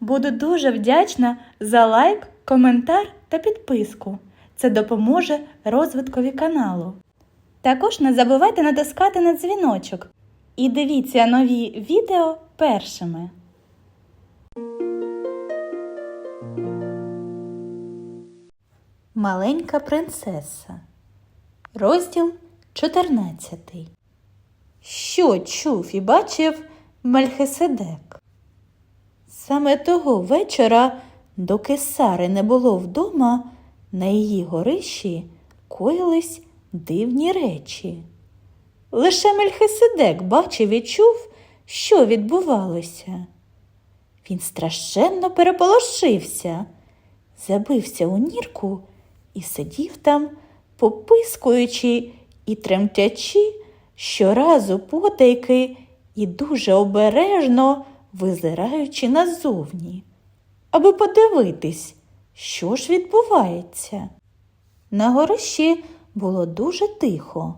Буду дуже вдячна за лайк, коментар та підписку. Це допоможе розвиткові каналу. Також не забувайте натискати на дзвіночок і дивіться нові відео першими. Маленька принцеса. Розділ 14. Що чув і бачив Мельхиседек? Саме того вечора, доки Сари не було вдома, на її горищі коїлись дивні речі. Лише Мельхиседек бачив і чув, що відбувалося. Він страшенно переполошився, забився у нірку і сидів там, попискуючи і тремтячи щоразу потайки і дуже обережно визираючи назовні, аби подивитись, що ж відбувається. На горищі було дуже тихо.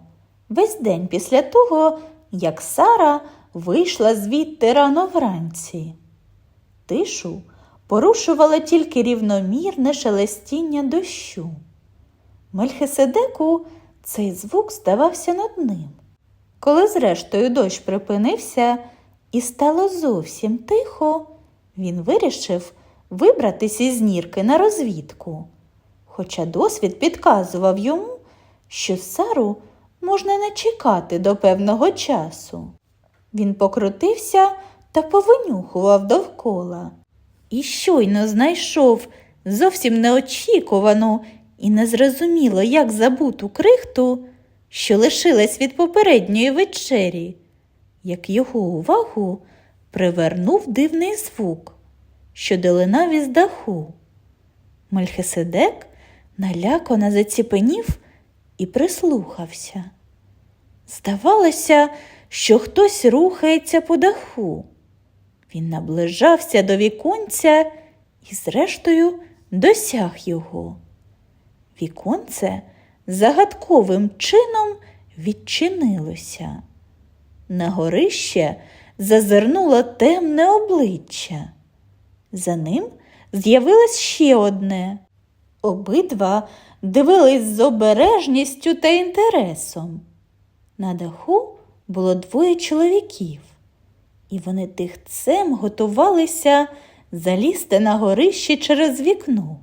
Весь день після того, як Сара вийшла звідти рано вранці. Тишу порушувало тільки рівномірне шелестіння дощу. Мельхиседеку цей звук здавався над ним. Коли зрештою дощ припинився і стало зовсім тихо, він вирішив вибратись із нірки на розвідку. Хоча досвід підказував йому, що Сару можна не чекати до певного часу. Він покрутився та повинюхував довкола. І щойно знайшов зовсім неочікувану і незрозуміло, як забуту крихту, що лишилась від попередньої вечері, як його увагу привернув дивний звук, що долинав із даху. Мельхиседек налякано заціпенів і прислухався. Здавалося, що хтось рухається по даху. Він наближався до віконця і, зрештою, досяг його. Віконце загадковим чином відчинилося. На горище зазирнуло темне обличчя. За ним з'явилось ще одне. Обидва дивились з обережністю та інтересом. На даху було двоє чоловіків, і вони тихцем готувалися залізти на горище через вікно.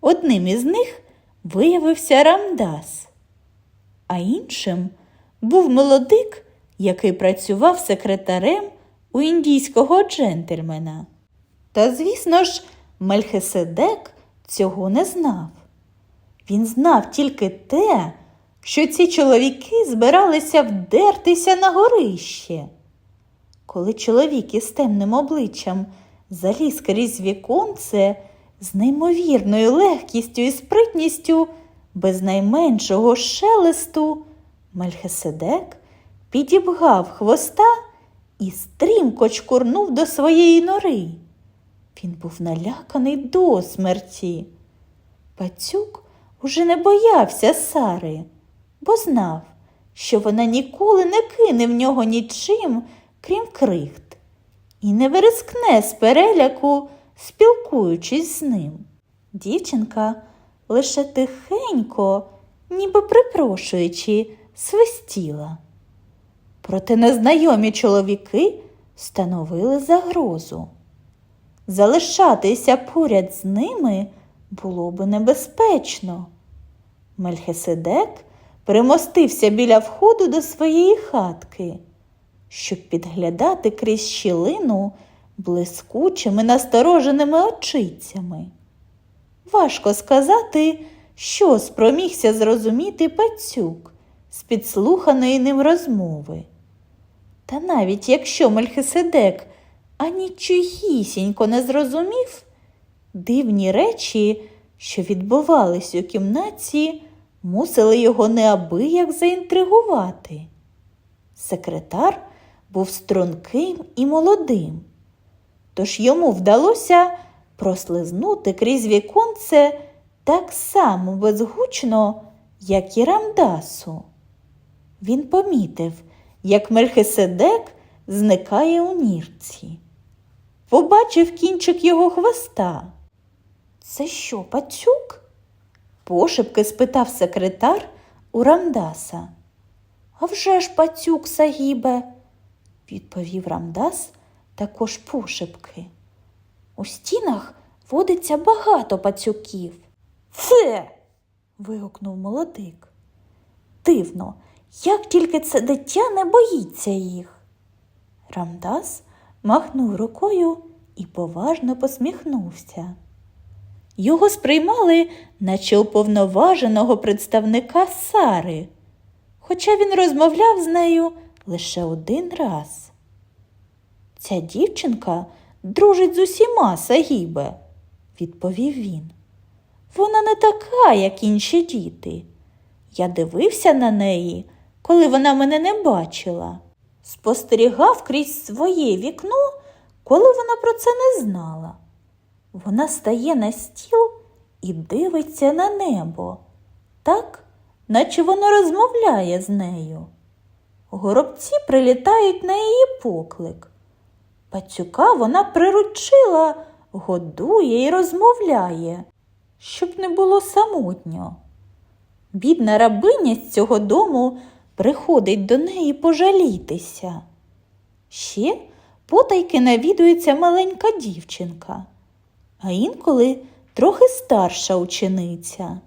Одним із них виявився Рамдас, а іншим був молодик, який працював секретарем у індійського джентльмена. Та, звісно ж, Мельхиседек цього не знав. Він знав тільки те, що ці чоловіки збиралися вдертися на горище. Коли чоловік із темним обличчям заліз крізь віконце з неймовірною легкістю і спритністю, без найменшого шелесту, Мельхиседек підібгав хвоста і стрімко чкурнув до своєї нори. Він був наляканий до смерті. Пацюк уже не боявся Сари, бо знав, що вона ніколи не кине в нього нічим, крім крихт, і не вирискне з переляку, спілкуючись з ним. Дівчинка лише тихенько, ніби припрошуючи, свистіла. Проте незнайомі чоловіки становили загрозу. Залишатися поряд з ними було би небезпечно. Мельхиседек примостився біля входу до своєї хатки, щоб підглядати крізь щілину блискучими настороженими очицями. Важко сказати, що спромігся зрозуміти пацюк з підслуханої ним розмови. Та навіть якщо Мельхиседек анічогісінько не зрозумів, дивні речі, що відбувались у кімнаті, мусили його неабияк заінтригувати. Секретар був струнким і молодим, тож йому вдалося прослизнути крізь віконце так само безгучно, як і Рамдасу. Він помітив, як Мельхиседек зникає у нірці. побачив кінчик його хвоста. Це що, пацюк? пошепки спитав секретар у Рамдаса. «А вже ж пацюк, Сагібе, відповів Рамдас також пошепки. У стінах водиться багато пацюків. Фе. вигукнув молодик. Дивно, як тільки це дитя не боїться їх. Рамдас махнув рукою і поважно посміхнувся. Його сприймали, наче уповноваженого представника Сари, хоча він розмовляв з нею лише один раз. Ця дівчинка дружить з усіма Сагібе, відповів він. Вона не така, як інші діти. Я дивився на неї, коли вона мене не бачила, спостерігав крізь своє вікно, коли вона про це не знала. Вона стає на стіл і дивиться на небо, так, наче вона розмовляє з нею. Горобці прилітають на її поклик. Пацюка вона приручила, годує і розмовляє, щоб не було самотньо. Бідна рабиня з цього дому приходить до неї пожалітися. Ще потайки навідується маленька дівчинка, а інколи трохи старша учениця.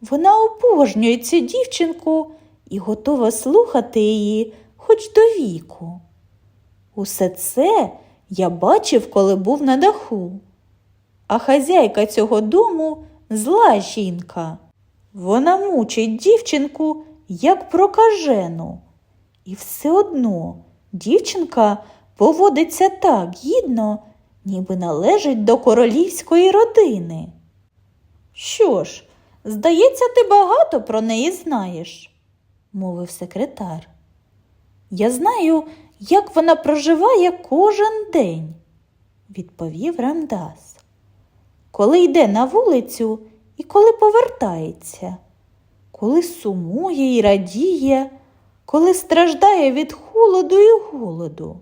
Вона обожнює цю дівчинку і готова слухати її хоч до віку. Усе це я бачив, коли був на даху. А хазяйка цього дому зла жінка. Вона мучить дівчинку, як прокажену. І все одно дівчинка поводиться так гідно, ніби належить до королівської родини. Що ж, здається, ти багато про неї знаєш, мовив секретар. Я знаю, як вона проживає кожен день, відповів Рамдас. Коли йде на вулицю і коли повертається, коли сумує і радіє, коли страждає від холоду і голоду.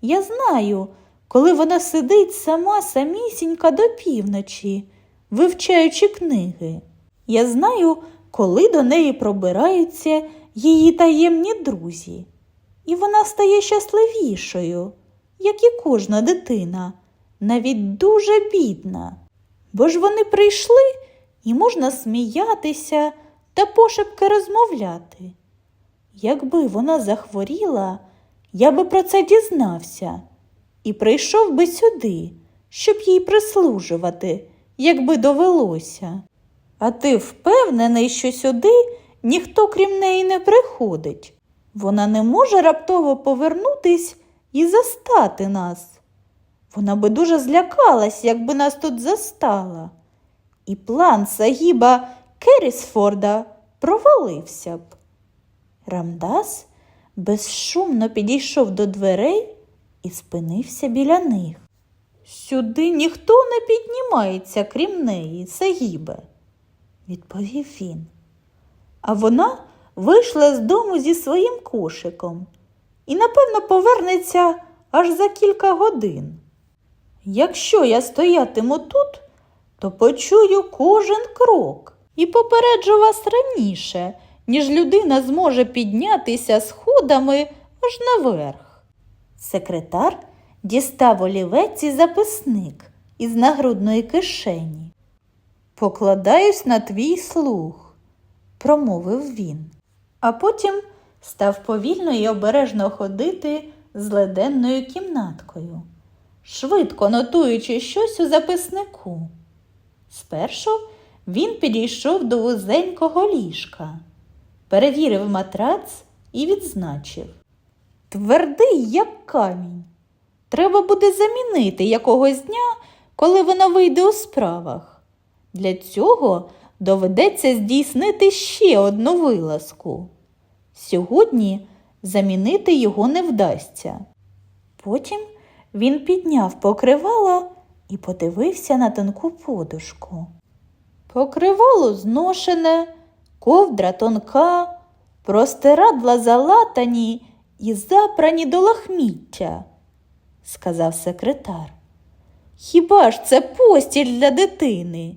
Я знаю, коли вона сидить сама самісінька до півночі, вивчаючи книги. Я знаю, коли до неї пробираються її таємні друзі, і вона стає щасливішою, як і кожна дитина, навіть дуже бідна. Бо ж вони прийшли і можна сміятися та пошепки розмовляти. Якби вона захворіла, я би про це дізнався і прийшов би сюди, щоб їй прислужувати, якби довелося. А ти впевнений, що сюди ніхто крім неї не приходить. Вона не може раптово повернутись і застати нас. Вона би дуже злякалась, якби нас тут застала. І план Сагіба Керісфорда провалився б. Рамдас безшумно підійшов до дверей і спинився біля них. Сюди ніхто не піднімається, крім неї, Сагібе, відповів він. А вона вийшла з дому зі своїм кошиком і, напевно, повернеться аж за кілька годин. Якщо я стоятиму тут, то почую кожен крок і попереджу вас раніше, ніж людина зможе піднятися сходами аж наверх. Секретар дістав олівець і записник із нагрудної кишені. Покладаюсь на твій слух, промовив він, а потім став повільно і обережно ходити з леденною кімнаткою, швидко нотуючи щось у записнику. Спершу він підійшов до вузенького ліжка, перевірив матрац і відзначив Твердий, як камінь. Треба буде замінити якогось дня, коли вона вийде у справах. Для цього доведеться здійснити ще одну вилазку. Сьогодні замінити його не вдасться. Потім він підняв покривало і подивився на тонку подушку. Покривало зношене, ковдра тонка, простирадла залатані і запрані до лахміття. сказав секретар. Хіба ж це постіль для дитини,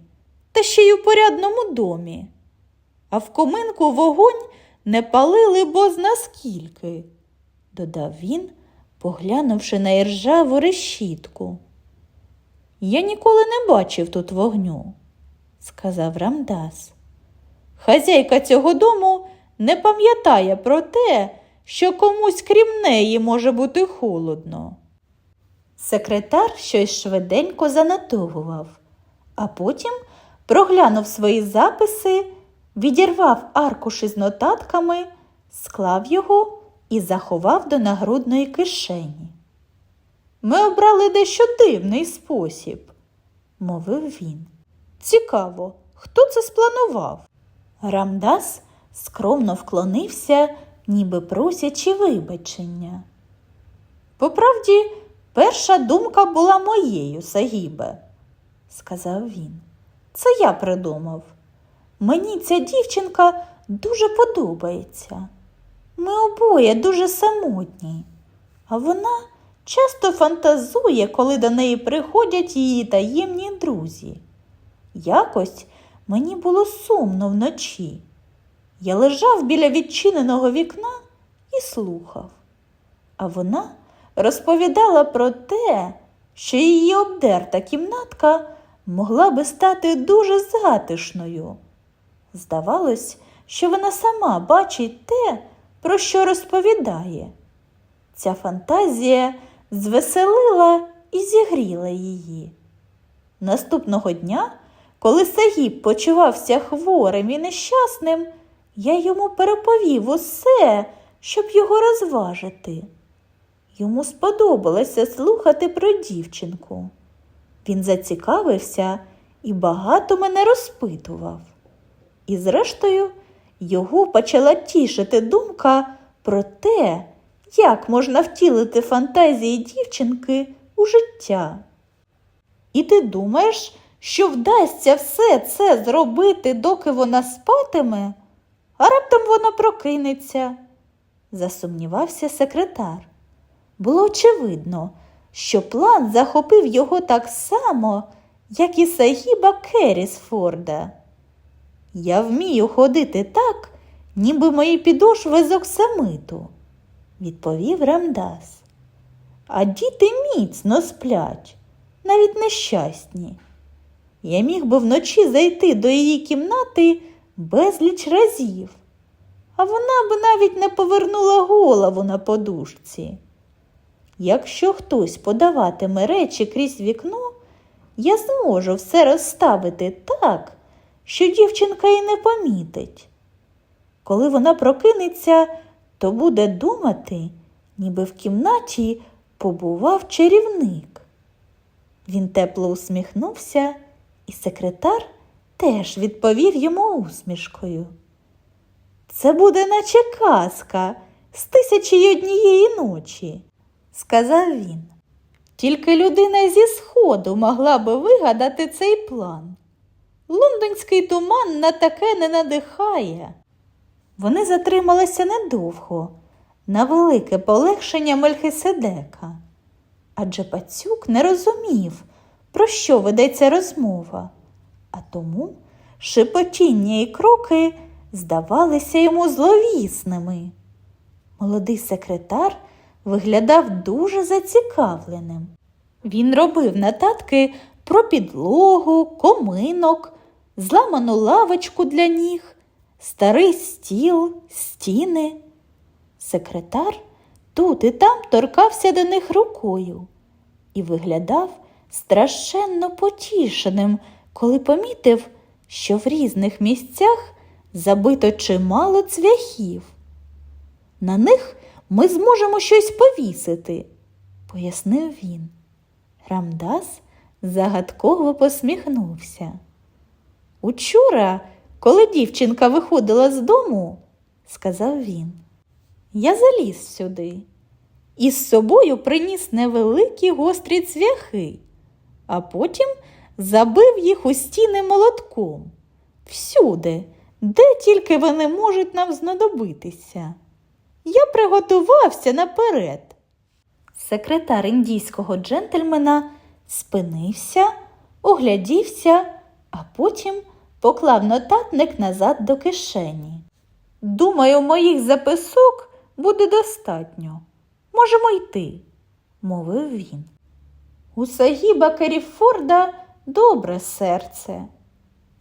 та ще й у порядному домі? А в коминку вогонь не палили бозна скільки, додав він, поглянувши на іржаву решітку. Я ніколи не бачив тут вогню, сказав Рамдас. Хазяйка цього дому не пам'ятає про те, що комусь крім неї може бути холодно. Секретар щось швиденько занотовував, а потім проглянув свої записи, відірвав аркуш із нотатками, склав його і заховав до нагрудної кишені. Ми обрали дещо дивний спосіб, мовив він. Цікаво, хто це спланував? Рамдас скромно вклонився, ніби просячи вибачення. По правді, перша думка була моєю, Сагібе, сказав він. Це я придумав. Мені ця дівчинка дуже подобається. Ми обоє дуже самотні, а вона часто фантазує, коли до неї приходять її таємні друзі. Якось мені було сумно вночі. Я лежав біля відчиненого вікна і слухав, а вона розповідала про те, що її обдерта кімнатка могла би стати дуже затишною. Здавалось, що вона сама бачить те, про що розповідає. Ця фантазія звеселила і зігріла її. Наступного дня, коли Сагіб почувався хворим і нещасним, я йому переповів усе, щоб його розважити. Йому сподобалося слухати про дівчинку. Він зацікавився і багато мене розпитував. І, зрештою, його почала тішити думка про те, як можна втілити фантазії дівчинки у життя. І ти думаєш, що вдасться все це зробити, доки вона спатиме, а раптом вона прокинеться, засумнівався секретар. Було очевидно, що план захопив його так само, як і Сагіба Керрісфорда. Я вмію ходити так, ніби мої підошви з оксамиту, відповів Рамдас. А діти міцно сплять, навіть нещасні. Я міг би вночі зайти до її кімнати безліч разів, а вона б навіть не повернула голову на подушці. Якщо хтось подаватиме речі крізь вікно, я зможу все розставити так, що дівчинка і не помітить. Коли вона прокинеться, то буде думати, ніби в кімнаті побував чарівник. Він тепло усміхнувся, і секретар теж відповів йому усмішкою. Це буде наче казка з тисячі й однієї ночі, сказав він. Тільки людина зі сходу могла би вигадати цей план. Лондонський туман на таке не надихає. Вони затрималися недовго, на велике полегшення Мельхиседека. Адже пацюк не розумів, про що ведеться розмова, а тому шепотіння і кроки здавалися йому зловісними. Молодий секретар виглядав дуже зацікавленим. Він робив нотатки про підлогу, коминок, зламану лавочку для ніг, старий стіл, стіни. Секретар тут і там торкався до них рукою і виглядав страшенно потішеним, коли помітив, що в різних місцях забито чимало цвяхів. На них ми зможемо щось повісити, пояснив він. Рамдас загадково посміхнувся. Учора, коли дівчинка виходила з дому, сказав він, я заліз сюди і з собою приніс невеликі гострі цвяхи, а потім забив їх у стіни молотком. Всюди, де тільки вони можуть нам знадобитися. Я приготувався наперед. Секретар індійського джентльмена спинився, оглядівся, а потім поклав нотатник назад до кишені. Думаю, моїх записок буде достатньо. Можемо йти, мовив він. У Сагіба Керіфорда добре серце.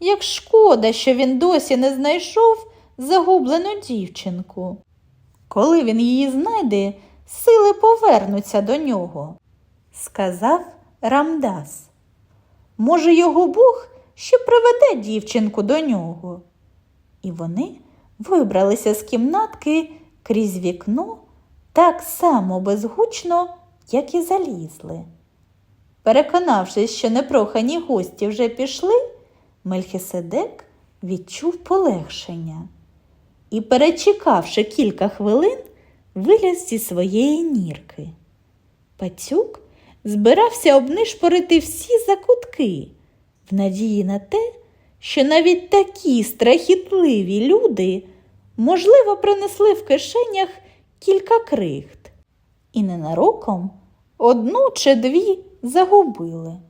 Як шкода, що він досі не знайшов загублену дівчинку. Коли він її знайде, сили повернуться до нього, сказав Рамдас. Може, його Бог ще приведе дівчинку до нього. І вони вибралися з кімнатки крізь вікно так само безгучно, як і залізли. Переконавшись, що непрохані гості вже пішли, Мельхиседек відчув полегшення і, перечекавши кілька хвилин, виліз зі своєї нірки. Пацюк збирався обнишпорити всі закутки в надії на те, що навіть такі страхітливі люди, можливо, принесли в кишенях кілька крихт і ненароком одну чи дві загубили.